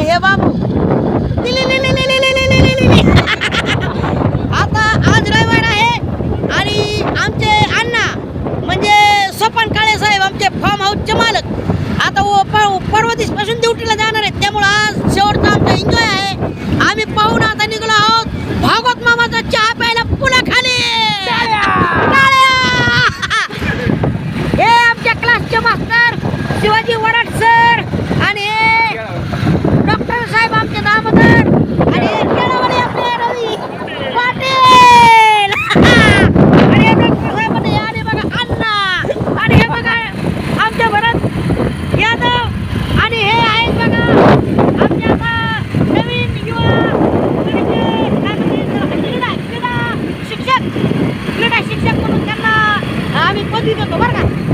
हे बाबू. आता आज रविवार आहे आणि आमचे अण्णा म्हणजे सोपान काळे साहेब आमचे फार्म हाऊसचे मालक. आता व प- परवा पासून ड्युटीला जाणार आहेत. त्यामुळं आज शेवटचा आमचा एन्जॉय आहे. आम्ही पाहून आता निघलो आहोत भागवत मामाचा चहा प्यायला पुन्हा खाली! हे आमच्या क्लासचे मास्तर Shivaji Varad sir Tito Vargas.